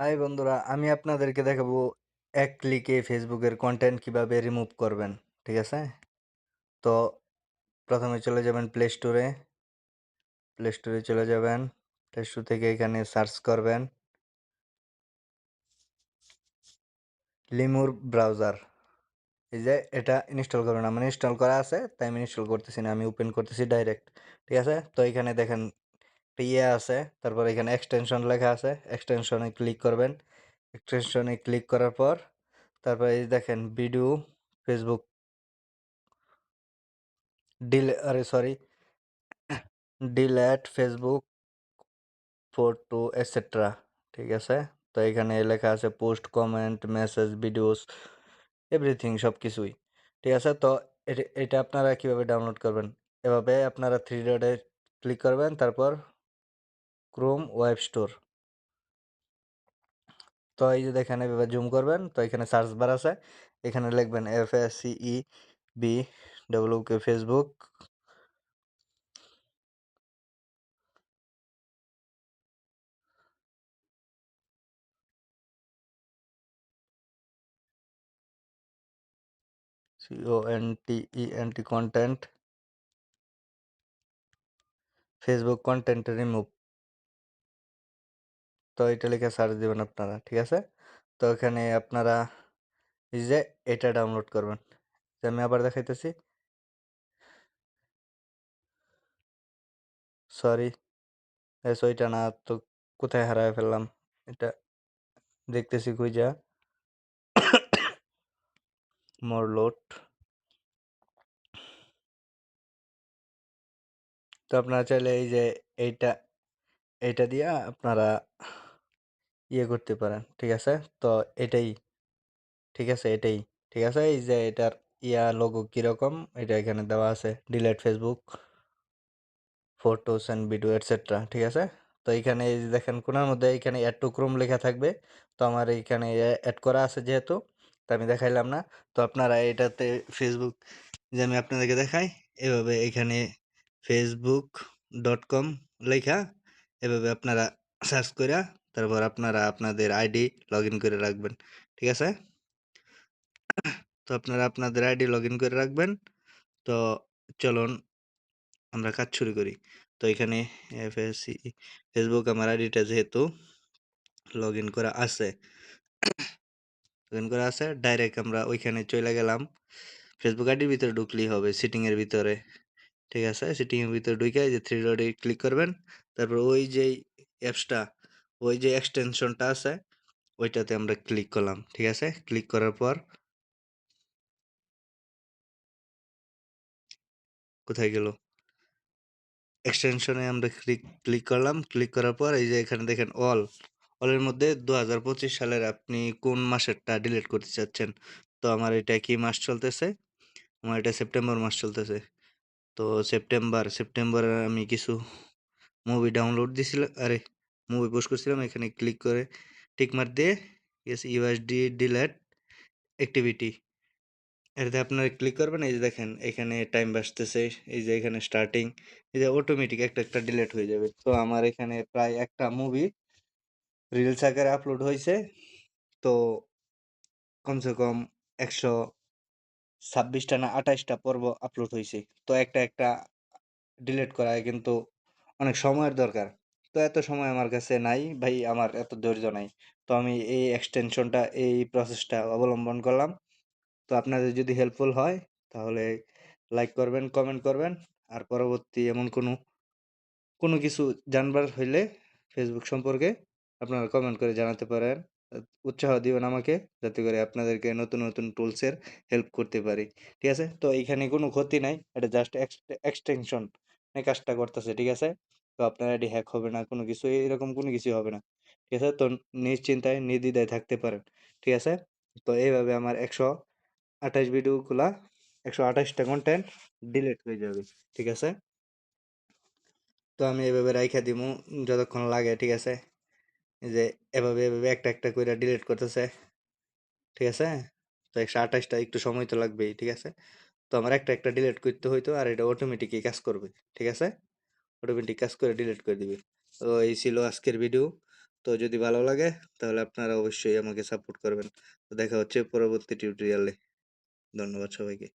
High বন্ধুরা, আমি আপনাদেরকে দেখাবো এক ক্লিকে ফেসবুকের কন্টেন্ট কীভাবে রিমুভ করবেন, ঠিক আছে? তো প্রথমে চলে যাবেন প্লে স্টোরে প্লে স্টোরে চলে যাবেন। প্লে স্টোর থেকে এখানে সার্চ করবেন। লিমুর ব্রাউজার এই যে এটা ইনস্টল করবেন আমার ইনস্টল করা আছে, তাই আমি ইনস্টল করতেছি না, আমি ওপেন করতেছি ডাইরেক্ট ঠিক আছে? তো এখানে দেখেন ইয়ে আছে, তারপর এখানে এক্সটেনশন লেখা আছে এক্সটেনশনে ক্লিক করবেন। এক্সটেনশনে ক্লিক করার পর, তারপর এই দেখেন ভিডিও ফেসবুক ডিল আরে sorry delete Facebook photo etcetera ঠিক আছে? তো এখানে লেখা আছে post comment message videos everything সব কিছুই ঠিক আছে? তো এট- এটা আপনারা কীভাবে ডাউনলোড করবেন? এভাবে আপনারা থ্রি ডটে ক্লিক করবেন, তারপর ক্রোম ওয়েব স্টোর তো এই যে দেখেন, এভাবে জুম করবেন, তো এখানে সার্চ বার আছে। এখানে লিখবেন F S C B W K Facebook C O N T E তো এটা লিখে সার্চ দেবেন আপনারা, ঠিক আছে? তো এখানে আপনারা এই যে এটা ডাউনলোড করবেন। আমি আবার দেখাইতেছি। সরি এস ওইটা না, তো কোথায় হারায় ফেললাম? এটা দেখতেছি খুঁজা। মোর লোড তো আপনারা চাইলে এই যে এইটা এইটা দিয়ে আপনারা ইয়ে করতে পারেন, ঠিক আছে? তো এটাই, ঠিক আছে? এটাই, ঠিক আছে? এই যে এটার ইয়া লোগো কীরকম? এটা এখানে দেওয়া আছে delete Facebook photos and video etcetera ঠিক আছে? তো এইখানে এই দেখেন, কোনার মধ্যে এখানে অ্যাড টু ক্রোম লেখা থাকবে। তো আমার এইখানে অ্যাড করা আছে যেহেতু, তো আমি দেখাইলাম না। তো আপনারা এটাতে ফেসবুক যে আমি আপনাদেরকে দেখাই, এভাবে এখানে ফেসবুক ডট কম লেখা এভাবে আপনারা সার্চ করে তারপর আপনারা আপনাদের আইডি লগ করে রাখবেন। ঠিক আছে? তো আপনারা আপনাদের আইডি লগ করে রাখবেন। তো চলুন আমরা কাজ শুরু করি। তো এখানে এফএসসি ফেসবুক আমার আইডিটা যেহেতু লগ করা আছে লগ করা আছে ডাইরেক্ট আমরা ওইখানে চলে গেলাম। ফেসবুক আইডির ভিতরে ঢুকলেই হবে সিটিংয়ের ভিতরে। ঠিক আছে? সিটিংয়ের ভিতরে ঢুকে যে থ্রি ডটে ক্লিক করবেন। তারপর ওই যে অ্যাপসটা ওই যে এক্সটেনশনটা আছে, ওইটাতে আমরা ক্লিক করলাম। ঠিক আছে? ক্লিক করার পর কোথায় গেল? এক্সটেনশনে আমরা ক্লিক ক্লিক করলাম। ক্লিক করার পর এই যে এখানে দেখেন অল অলের মধ্যে দু হাজার পঁচিশ সালের আপনি কোন মাসেরটা ডিলিট করতে চাচ্ছেন? তো আমার এটা কি মাস চলতেছে। আমার এটা সেপ্টেম্বর মাস চলতেছে। তো সেপ্টেম্বর সেপ্টেম্বরে আমি কিছু মুভি ডাউনলোড দিছিল, আরে মুভি পোস্ট করছিলাম, এখানে ক্লিক করে টিক মার দিয়ে ইয়েস ইউএসডি ডিলেট অ্যাক্টিভিটি এটাতে আপনারা ক্লিক করবেন, এই যে দেখেন, এখানে টাইম বাসতেছে এই যে এখানে স্টার্টিং এই যে অটোমেটিক একটা একটা ডিলেট হয়ে যাবে। তো আমার এখানে প্রায় একটা মুভি রিলস আকারে আপলোড হয়েছে তো কমসে কম একশো ছাব্বিশটা না আঠাশটা পর্ব আপলোড হয়েছে তো একটা একটা ডিলিট করায় কিন্তু অনেক সময়ের দরকার। তো এত সময় আমার কাছে নাই, ভাই আমার এত ধৈর্য নাই। তো আমি এই এক্সটেনশনটা এই প্রসেসটা অবলম্বন করলাম। তো আপনাদের যদি হেল্পফুল হয়, তাহলে লাইক করবেন কমেন্ট করবেন। আর পরবর্তী এমন কোনো কোনো কিছু জানবার হইলে ফেসবুক সম্পর্কে আপনারা কমেন্ট করে জানাতে পারেন। উৎসাহ দিবেন আমাকে, যাতে করে আপনাদেরকে নতুন নতুন টুলসের হেল্প করতে পারি। ঠিক আছে? তো এইখানে কোনো ক্ষতি নাই, এটা জাস্ট এক্সটেনশন কাজটা করতেছে, ঠিক আছে? তো আপনার আইডি হ্যাক হবে না, কোনো কিছু, এরকম কোনো কিছু হবে না। ঠিক আছে? তো নিশ্চিন্তায়, নির্দ্বিধায় থাকতে পারেন। ঠিক আছে? তো এইভাবে আমার একশো আঠাশ ভিডিওগুলা একশো আঠাশটা কন্টেন্ট ডিলিট হয়ে যাবে, ঠিক আছে? তো আমি এভাবে রাইখা দিমু, যতক্ষণ লাগে, ঠিক আছে? যে এভাবে এভাবে একটা একটা করে ডিলিট করতেছে। ঠিক আছে? তো একশো আঠাশটা একটু সময় তো লাগবেই, ঠিক আছে? তো আমার একটা একটা ডিলিট করতে হইতো আর এটা অটোমেটিকই কাজ করবে, ঠিক আছে? অটোমেটিক কাজ করে ডিলিট করে দিবে। তো এই ছিল আজকের ভিডিও তো যদি ভালো লাগে, তাহলে আপনারা অবশ্যই আমাকে সাপোর্ট করবেন। তো দেখা হচ্ছে পরবর্তী টিউটোরিয়ালে ধন্যবাদ সবাইকে।